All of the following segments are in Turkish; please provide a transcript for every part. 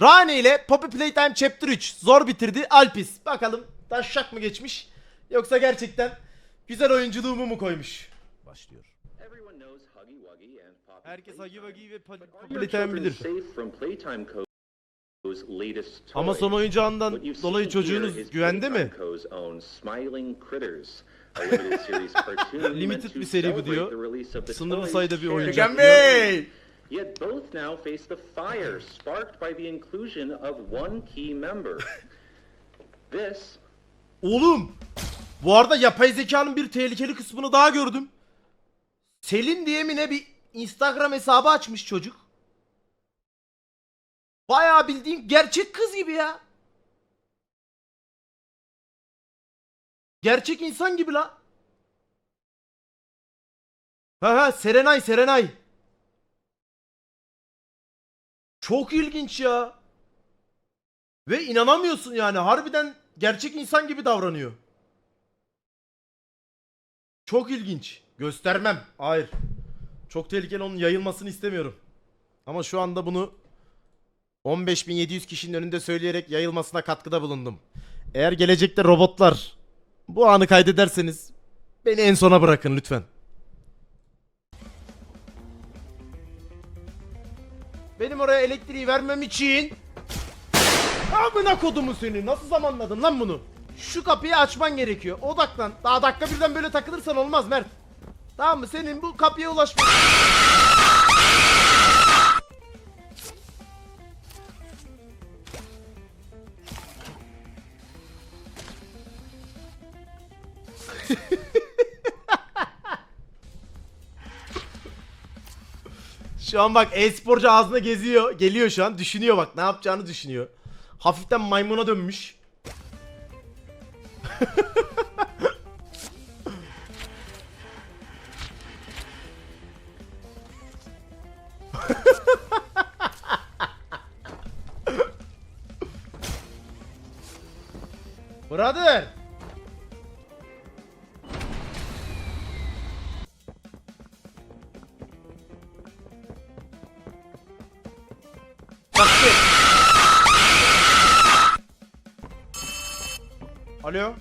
Rane ile Poppy Playtime Chapter 3 zor bitirdi Alpis. Bakalım taşşak mı geçmiş yoksa gerçekten güzel oyunculuğumu mu koymuş? Başlıyor. Herkes Huggy. Wuggy ve Poppy Playtime bilir. Ama son oyuncağından dolayı çocuğunuz güvende mi? Limited bir seri bu diyor. Sınırlı sayıda bir oyuncak you. Yet both now face the fire sparked by the inclusion of one key member. This Oğlum! Bu arada yapay zekanın bir tehlikeli kısmını daha gördüm. Selin diye mi ne bir Instagram hesabı açmış çocuk. Bayağı bildiğin gerçek kız gibi ya. Gerçek insan gibi la. Ha ha Serenay Serenay. Çok ilginç ya. Ve inanamıyorsun yani harbiden gerçek insan gibi davranıyor. Çok ilginç. Göstermem. Hayır. Çok tehlikeli onun yayılmasını istemiyorum. Ama şu anda bunu 15.700 kişinin önünde söyleyerek yayılmasına katkıda bulundum. Eğer gelecekte robotlar bu anı kaydederseniz beni en sona bırakın lütfen. Benim oraya elektriği vermem için Amına kodumu seni. Nasıl zamanladın lan bunu? Şu kapıyı açman gerekiyor. Odaklan. Daha dakika birden böyle takılırsan olmaz Mert. Tamam mı? Senin bu kapıya ulaşman... Şu an bak e-sporcu ağzına geziyor. Geliyor şu an. Düşünüyor bak. Ne yapacağını düşünüyor. Hafiften maymuna dönmüş. Brother. Alo.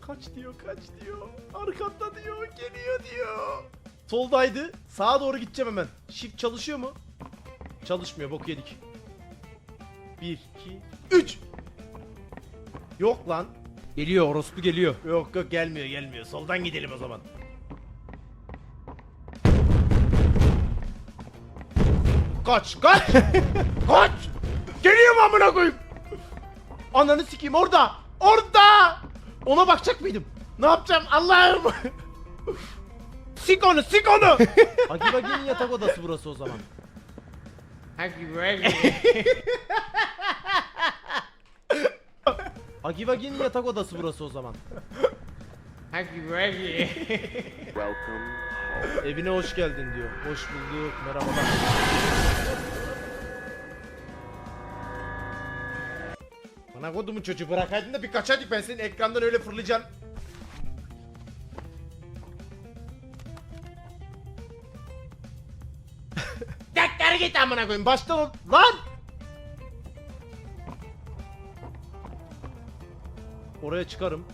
Kaç diyor, kaç diyor. Arkanda diyor, geliyor diyor. Soldaydı. Sağa doğru gideceğim hemen. Shift çalışıyor mu? Çalışmıyor, bok yedik. 1, 2, 3. Yok lan. Geliyor, orospu geliyor. Yok yok gelmiyor, gelmiyor. Soldan gidelim o zaman. Kaç, kaç. kaç. Geliyor mu amına koyayım? Ananı sikeyim orada. Orada. Ona bakacak mıydım? Ne yapacağım Allah'ım? sik onu, sik onu. Hagi Bagi'nin yatak odası burası o zaman. Huggy Wuggy. Hagi Bagi'nin yatak odası burası o zaman. Huggy Wuggy. Evine hoş geldin diyor. Hoş bulduk. Merhabalar. Bana kodumu çocuğu bırakaydın da bir kaçaydık ben senin ekrandan öyle fırlayacağım. Tekrar git amına koyayım. Baştan ol. Lan! Oraya çıkarım.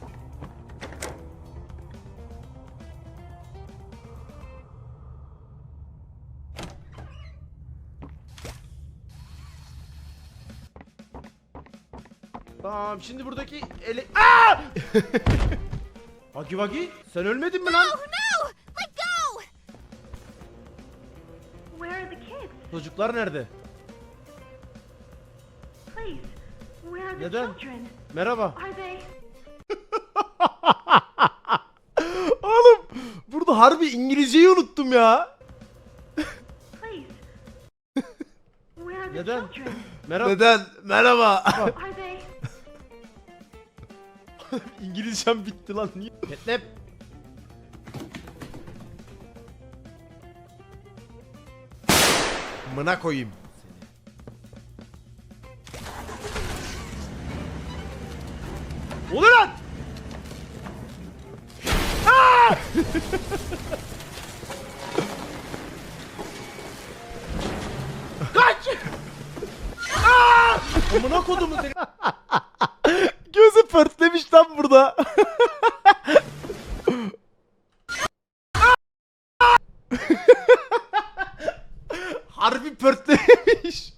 Tamam şimdi buradaki ele... Aa! Hagi Vagi sen ölmedin mi lan? No! Let go! Where are the kids? Çocuklar nerede? Please. Where are the Neden? children? Merhaba. Are they? Oğlum burada harbi İngilizceyi unuttum ya. Please. Where are the Neden? children? Merhaba. Neden? Merhaba. Are? İngilizcem bitti lan. Niye? Catnap. Mına koyayım. Burada. Harbi pörtlemiş.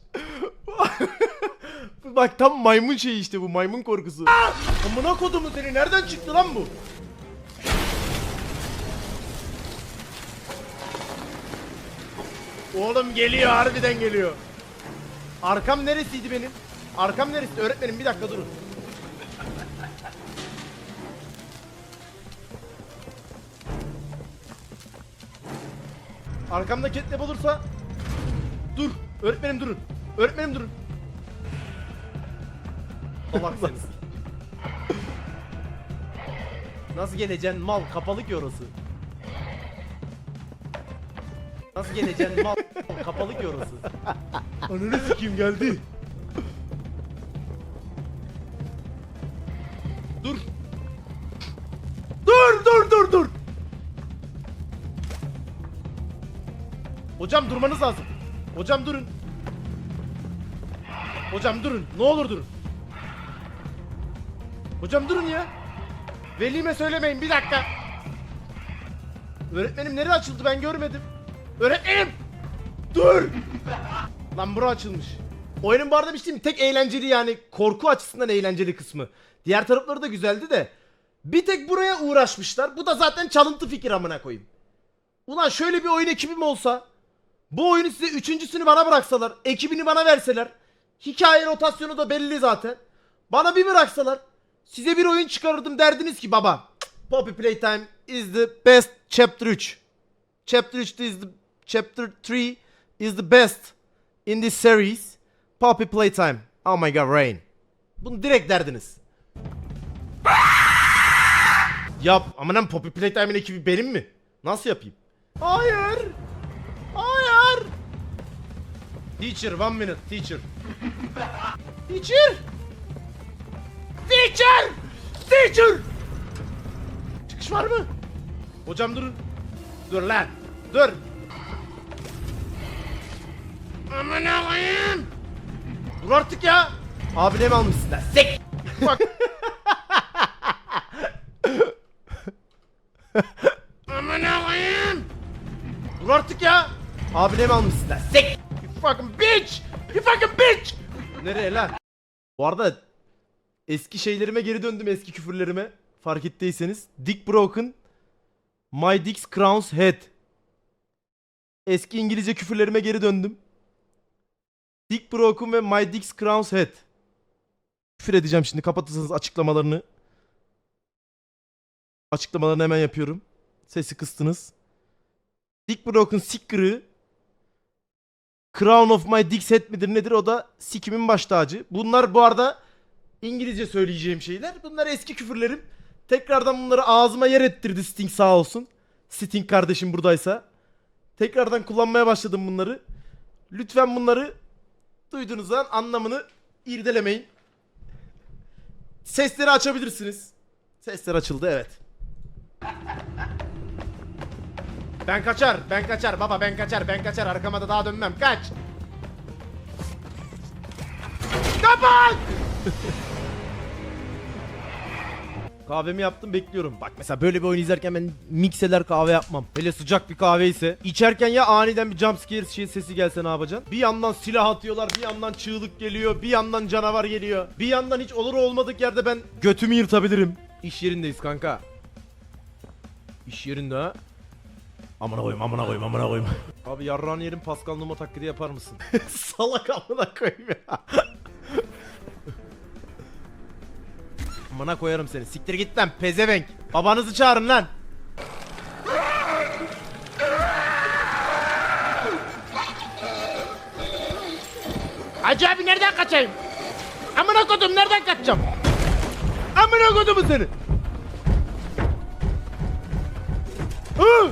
Bak tam maymun şeyi işte bu maymun korkusu. Amına kodumu seni nereden çıktı lan bu? Oğlum geliyor harbiden geliyor. Arkam neresiydi benim? Arkam neresi? Öğretmenim bir dakika durun. Arkamda catnap olursa Dur. Öğretmenim durun. Öğretmenim durun. Allah seni. Nasıl geleceksin mal kapalı ki orası. Nasıl geleceksin mal kapalı ki orası. Ananı sikeyim geldi. Hocam durmanız lazım. Hocam durun. Hocam durun. Ne olur durun. Hocam durun ya. Velime söylemeyin bir dakika. Öğretmenim nereye açıldı ben görmedim. Öğretmenim. Dur. Lan bura açılmış. Oyunun bu arada bir şey tek eğlenceli yani korku açısından eğlenceli kısmı. Diğer tarafları da güzeldi de. Bir tek buraya uğraşmışlar. Bu da zaten çalıntı fikir amına koyayım. Ulan şöyle bir oyun ekibim olsa. Bu oyunu size üçüncüsünü bana bıraksalar. Ekibini bana verseler. Hikaye rotasyonu da belli zaten. Bana bir bıraksalar. Size bir oyun çıkarırdım derdiniz ki baba. Poppy Playtime is the best chapter 3. Chapter 3 is the chapter 3 is the best in this series. Poppy Playtime. Oh my god Rain. Bunu direkt derdiniz. Yap. Aman Poppy Playtime'in ekibi benim mi? Nasıl yapayım? Hayır. Hayır. Teacher, one minute, teacher. Teacher. Teacher. Teacher. Çıkış var mı? Hocam durun. Dur lan. Dur. Amına koyayım. Dur artık ya. Abi ne mi almışsın lan? Sek. Bak. Amına koyayım. Dur artık ya. Abi ne mi almışsın lan? Sek. Fucking bitch. You fucking bitch. Nereye lan? Bu arada eski şeylerime geri döndüm eski küfürlerime. Fark ettiyseniz. Dick Broken. My Dick's Crown's Head. Eski İngilizce küfürlerime geri döndüm. Dick Broken ve My Dick's Crown's Head. Küfür edeceğim şimdi kapatırsanız açıklamalarını. Açıklamalarını hemen yapıyorum. Sesi kıstınız. Dick Broken Sicker'ı Crown of My Dick's Head midir nedir o da sikimin baş tacı. Bunlar bu arada İngilizce söyleyeceğim şeyler. Bunlar eski küfürlerim. Tekrardan bunları ağzıma yer ettirdi Sting sağ olsun. Sting kardeşim buradaysa. Tekrardan kullanmaya başladım bunları. Lütfen bunları duyduğunuz zaman anlamını irdelemeyin. Sesleri açabilirsiniz. Sesler açıldı evet. Ben kaçar, ben kaçar baba ben kaçar, ben kaçar arkama da daha dönmem. Kaç. Kapat! Kahvemi yaptım bekliyorum. Bak mesela böyle bir oyun izlerken ben mikseler kahve yapmam. Hele sıcak bir kahve ise. İçerken ya aniden bir jumpscare şey sesi gelse ne yapacaksın? Bir yandan silah atıyorlar, bir yandan çığlık geliyor, bir yandan canavar geliyor. Bir yandan hiç olur olmadık yerde ben götümü yırtabilirim. İş yerindeyiz kanka. İş yerinde ha. Amına koyayım, amına koyayım, amına koyayım. Abi yarrağın yerin Pascal Numa taklidi yapar mısın? Salak amına koyayım ya. Amına koyarım seni. Siktir git lan pezevenk. Babanızı çağırın lan. Hacı abi nereden kaçayım? Amına kodum nereden kaçacağım? Amına kodumu seni. Hı!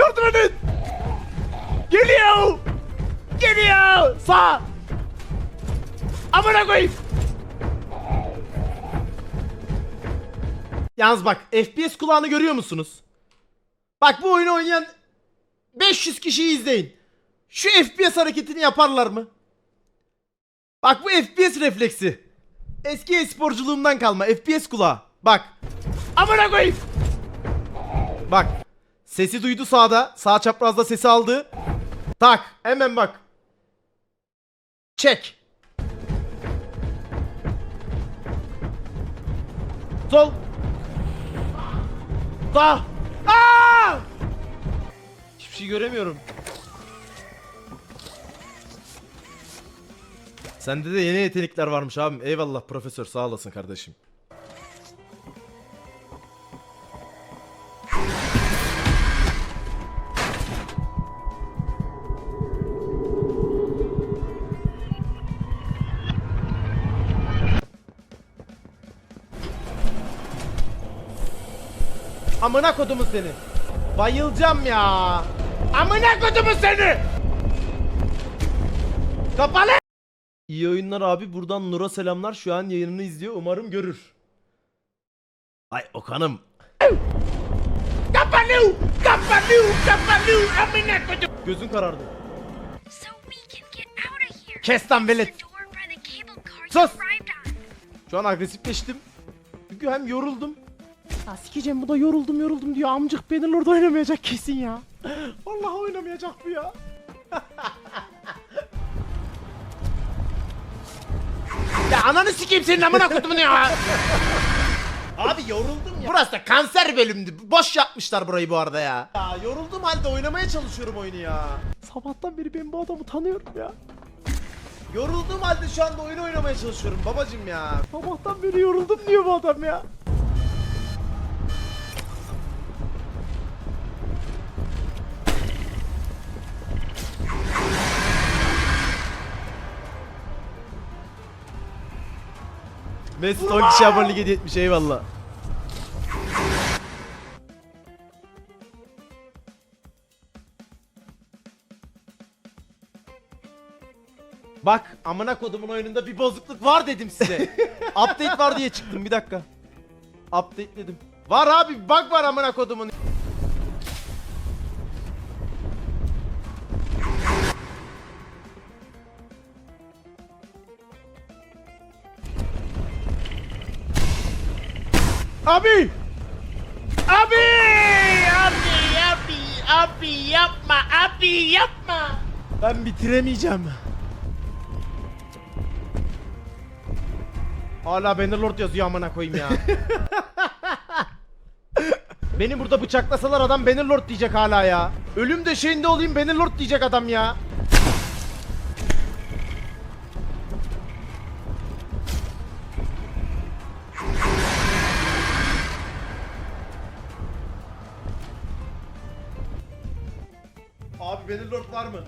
Yardım edin! Geliyor! Geliyor! Sağ! Amına koyayım! Yalnız bak FPS kulağını görüyor musunuz? Bak bu oyunu oynayan 500 kişiyi izleyin. Şu FPS hareketini yaparlar mı? Bak bu FPS refleksi. Eski e-sporculuğumdan kalma FPS kulağı. Bak. Amına koyayım. Bak. Sesi duydu sağda. Sağ çaprazda sesi aldı. Tak. Hemen bak. Çek. Sol. Sağ. Aa! Hiçbir şey göremiyorum. Sende de yeni yetenekler varmış abim. Eyvallah profesör sağ olasın kardeşim. Amına kodumu seni. Bayılacağım ya. Amına kodumu seni. Kapalı. İyi oyunlar abi. Buradan Nur'a selamlar. Şu an yayınını izliyor. Umarım görür. Ay Okan'ım. Kapalı! Kapalı! Kapalı! Amına kodum. Gözün karardı. Kes lan velet. Sus! Şu an agresifleştim. Çünkü hem yoruldum. Ya sikeceğim bu da yoruldum yoruldum diyor. Amcık Bannerlord oynamayacak kesin ya. Vallahi oynamayacak bu ya. ya ananı sikeyim senin amına kutumun ya. Abi yoruldum ya. Burası da kanser bölümdü. Boş yapmışlar burayı bu arada ya. Ya yoruldum halde oynamaya çalışıyorum oyunu ya. Sabahtan beri ben bu adamı tanıyorum ya. Yorulduğum halde şu anda oyun oynamaya çalışıyorum babacım ya. Sabahtan beri yoruldum diyor bu adam ya. Mesut 10 kişi abonelik hediye etmiş eyvallah. Bak amına kodumun oyununda bir bozukluk var dedim size. Update var diye çıktım bir dakika. Update dedim. Var abi bak var amına kodumun. Abi! Abi! Abi! Abi! Abi yapma! Abi yapma! Ben bitiremeyeceğim. Hala Bannerlord yazıyor amına koyayım ya. Beni burada bıçaklasalar adam Bannerlord diyecek hala ya. Ölüm döşeğinde olayım Bannerlord diyecek adam ya. Bannerlord var mı?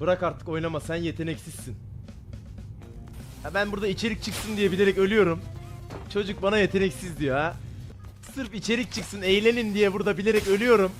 Bırak artık oynama sen yeteneksizsin. Ya ben burada içerik çıksın diye bilerek ölüyorum. Çocuk bana yeteneksiz diyor ha. Sırf içerik çıksın eğlenin diye burada bilerek ölüyorum.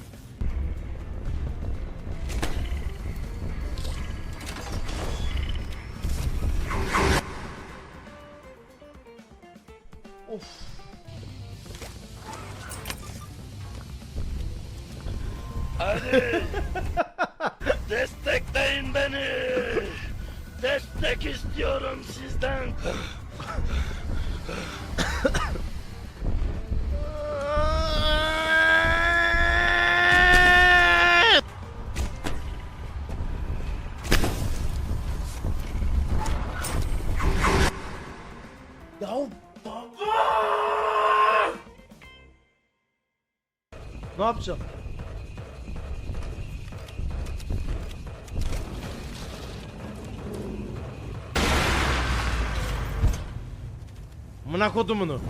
Destek istiyorum sizden. Ne yapacağım? Mına kodumunu.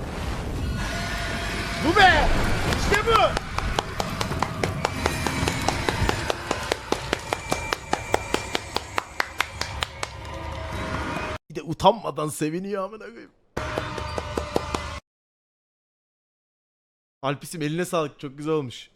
Bu be! İşte bu! Bir de utanmadan seviniyor amına koyayım. Alpis'im eline sağlık çok güzel olmuş.